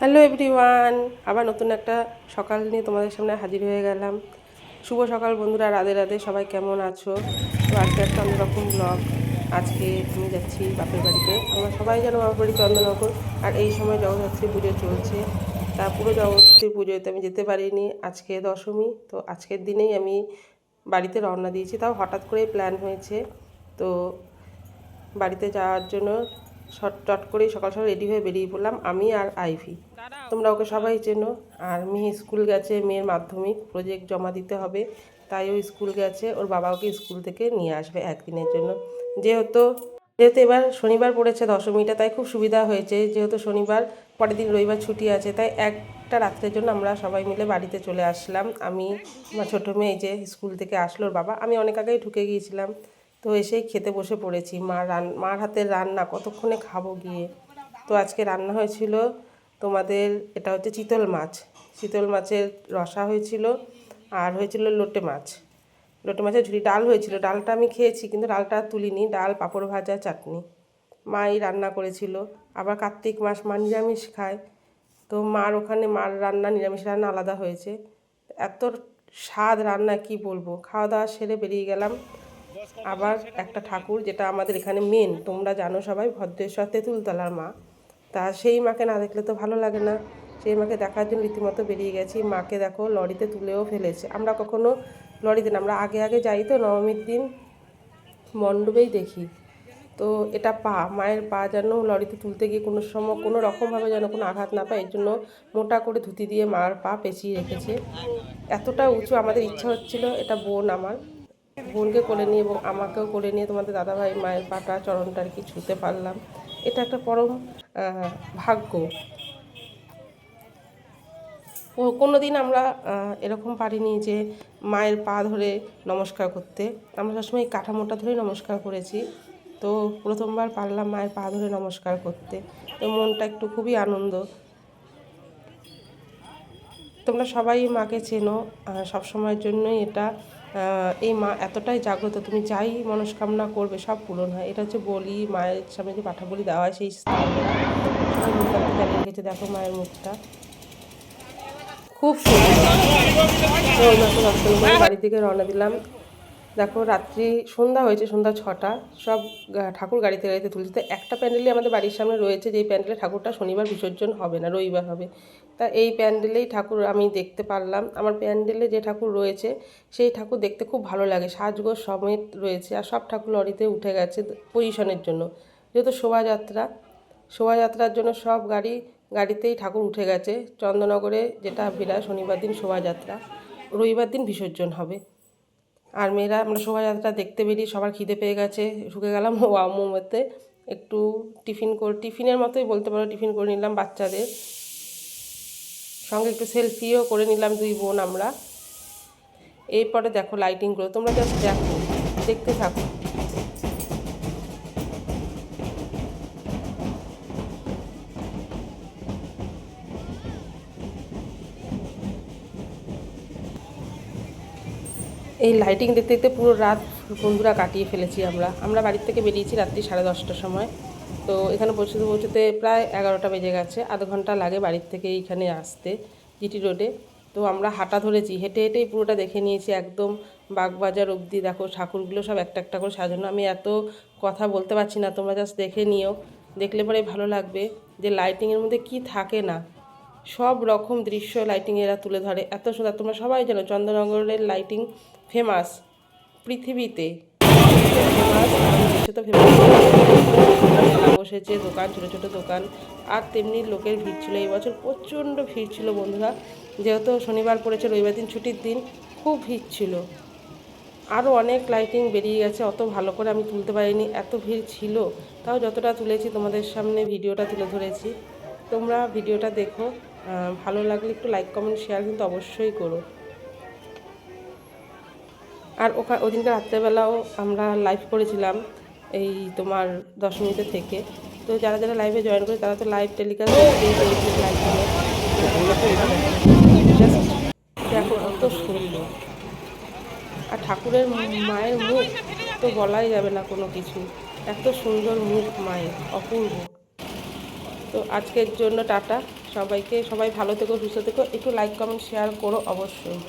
Hello everyone আবার নতুন একটা সকাল নিয়ে তোমাদের সামনে হাজির হয়ে গেলাম। শুভ সকাল, বন্ধুরা। রাধে রাধে। সবাই কেমন আছো? তো আজকে একটা অন্যরকম ব্লগ আজকে আমি যাচ্ছি বাপের বাড়িতে। আমরা সবাই যেন বাপের বাড়ি চন্দননগর আর এই সময় জগদ্ধাত্রী পুজো চলছে। তা পুরো জগদ্ধাত্রী পুজোতে আমি যেতে পারিনি। আজকে দশমী। তো আজকের দিনেই আমি বাড়িতে রওনা দিয়েছি। তাও হঠাৎ করেই প্ল্যান হয়েছে। তো বাড়িতে যাওয়ার জন্য টট করেই সকাল সকাল রেডি হয়ে বেরিয়ে পড়লাম, আমি আর আইভি। তোমরা ওকে সবাই চেনো, আর মেয়ে স্কুল গেছে, মেয়ের মাধ্যমিক প্রজেক্ট জমা দিতে হবে, তাই ও স্কুল গেছে, ওর বাবা ওকে স্কুল থেকে নিয়ে আসবে একদিনের জন্য। যেহেতু যেহেতু এবার শনিবার পড়েছে দশমীটা, তাই খুব সুবিধা হয়েছে, যেহেতু শনিবার, পরের দিন রবিবার ছুটি আছে, তাই একটা রাত্রের জন্য আমরা সবাই মিলে বাড়িতে চলে আসলাম। আমি, আমার ছোটো মেয়ে যে স্কুল থেকে আসলো, ওর বাবা, আমি অনেক আগেই ঢুকে গিয়েছিলাম। তো এসেই খেতে বসে পড়েছি। মা রান, মার হাতের রান্না, কতক্ষণে খাব গিয়ে? তো আজকে রান্না হয়েছিল তোমাদের, এটা হচ্ছে চিতল মাছ। চিতল মাছের রসা হয়েছিল আর হয়েছিল লোটে মাছ। লোটে মাছের ঝুড়ি ডাল হয়েছিল। ডালটা আমি খেয়েছি কিন্তু ডালটা তুলিনি। ডাল, পাঁপড় ভাজা, চাটনি। মাই রান্না করেছিল। আবার কার্তিক মাস মা নিরামিষ খায়। তো মার ওখানে, মার রান্না নিরামিষ রান্না আলাদা হয়েছে। এত স্বাদ রান্না কি বলব? খাওয়া দাওয়া সেরে বেরিয়ে গেলাম। আবার একটা ঠাকুর যেটা আমাদের এখানে মেন তোমরা জানো সবাই, ভদ্রেশ্বর তেঁতুলতলার মা। তা সেই মাকে না দেখলে তো ভালো লাগে না। সেই মাকে দেখার জন্য রীতিমতো বেরিয়ে গেছি। মাকে দেখো, লরিতে তুলেও ফেলেছে। আমরা কখনো লরিতে না, আমরা আগে আগে যাই তো নবমীর দিন, মণ্ডপেই দেখি। তো এটা পা, মায়ের পা যেন লরিতে তুলতে গিয়ে কোনো সময়, কোনো রকমভাবে যেন কোনো আঘাত না পায়, এর জন্য মোটা করে ধুতি দিয়ে মার পা পেঁচিয়ে রেখেছে। এতটা উঁচু আমাদের ইচ্ছা হচ্ছিল, এটা বোন আমার। বোনকে কোলে নিয়ে এবং আমাকেও কোলে নিয়ে তোমাদের দাদাভাই মায়ের পাটা চরণটা আর কি ছুঁতে পারলাম। এটা একটা পরম ভাগ্য। কোনো দিন আমরা এরকম পারিনি যে মায়ের পা ধরে নমস্কার করতে। আমরা সবসময় কাঠামোটা ধরে নমস্কার করেছি। তো প্রথমবার পারলাম মায়ের পা ধরে নমস্কার করতে। তো মনটা একটু খুবই আনন্দ। তোমরা সবাই মাকে চেনো সব সময়ের জন্যই এটা এই মা এতটাই জাগ্রত, তুমি যাই মনস্কামনা করবে, সব পূরণ হয়। এটা হচ্ছে বলি, মায়ের সামনে যে পাঠা বলি দেওয়া হয়, সেই স্থানে। গেছে দেখো মায়ের মুখটা। খুব সুন্দর। বাড়ি থেকে রওনা দিলাম। দেখো রাত্রি, সন্ধ্যা হয়েছে, সন্ধ্যা ছটা। সব ঠাকুর গাড়িতে গাড়িতে তুলছে তো একটা প্যান্ডেলই আমাদের বাড়ির সামনে রয়েছে, যেই প্যান্ডেলে ঠাকুরটা শনিবার বিসর্জন হবে না, রবিবার হবে। তা এই প্যান্ডেলেই ঠাকুর আমি দেখতে পারলাম। আমার প্যান্ডেলে যে ঠাকুর রয়েছে, সেই ঠাকুর দেখতে খুব ভালো লাগে। সাজগোজ সমেত রয়েছে আর সব ঠাকুর লরিতে উঠে গেছে পজিশনের জন্য। যেহেতু শোভাযাত্রা, শোভাযাত্রার জন্য সব গাড়ি, গাড়িতেই ঠাকুর উঠে গেছে। চন্দননগরে যেটা বিরাট শনিবার দিন শোভাযাত্রা, রবিবার দিন বিসর্জন হবে। আর মেয়েরা আমরা শোভাযাত্রা দেখতে বেরিয়ে সবার খিদে পেয়ে গেছে। ঢুকে গেলাম মোমোতে। একটু টিফিন করে, টিফিনের মতোই বলতে পারো, টিফিন করে নিলাম বাচ্চাদের। সঙ্গে একটু সেলফিও করে নিলাম দুই বোন আমরা। এরপরে দেখো লাইটিংগুলো তোমরা জাস্ট দেখো, দেখতে থাকো। এই লাইটিং দেখতে দেখতে পুরো রাত বন্ধুরা কাটিয়ে ফেলেছি আমরা। আমরা বাড়ির থেকে বেরিয়েছি রাত্রি সাড়ে দশটার সময়। তো এখানে পৌঁছতে পৌঁছতে প্রায় এগারোটা বেজে গেছে। আধ ঘণ্টা লাগে বাড়ির থেকে এইখানে আসতে জিটি রোডে। তো আমরা হাঁটা ধরেছি, হেঁটে হেঁটেই পুরোটা দেখে নিয়েছি একদম বাগবাজার অবধি। দেখো ঠাকুরগুলো সব একটা একটা করে সাজানো। আমি এত কথা বলতে পারছি না, তোমরা জাস্ট দেখে নিও। দেখলে পরে ভালো লাগবে যে লাইটিংয়ের মধ্যে কি থাকে না। সব রকম দৃশ্য লাইটিং এরা তুলে ধরে। এত সুন্দর, তোমরা সবাই জানো চন্দ্রনগরের লাইটিং ফেমাস পৃথিবীতে। বসেছে, দোকান, ছোটো ছোটো দোকান। আর তেমনি লোকের ভিড় ছিল। এই বছর প্রচণ্ড ভিড় ছিল বন্ধুরা। যেহেতু শনিবার পড়েছে রবিবার দিন ছুটির দিন খুব ভিড় ছিল। আরও অনেক লাইটিং বেরিয়ে গেছে, অত ভালো করে আমি তুলতে পারিনি। এত ভিড় ছিল, তাও যতটা তুলেছি তোমাদের সামনে ভিডিওটা তুলে ধরেছি। তোমরা ভিডিওটা দেখো। ভালো লাগলে একটু লাইক কমেন্ট শেয়ার কিন্তু অবশ্যই করো। আর ওখানে ওদিনকে রাত্রেবেলাও আমরা লাইভ করেছিলাম এই তোমার দশমীতে থেকে। তো যারা যারা লাইভে জয়েন করে তারা তো লাইভ টেলিকাস্ট লাইভ দেখো কত সুন্দর। আর ঠাকুরের মায়ের মুখ তো বলাই যাবে না কোনো কিছু। এত সুন্দর মুখ মায়ের, অপূর্ব। তো আজকের জন্য টাটা। সবাইকে, সবাই ভালো থেকো, সুস্থ থেকো। একটু লাইক কমেন্ট শেয়ার করো অবশ্যই।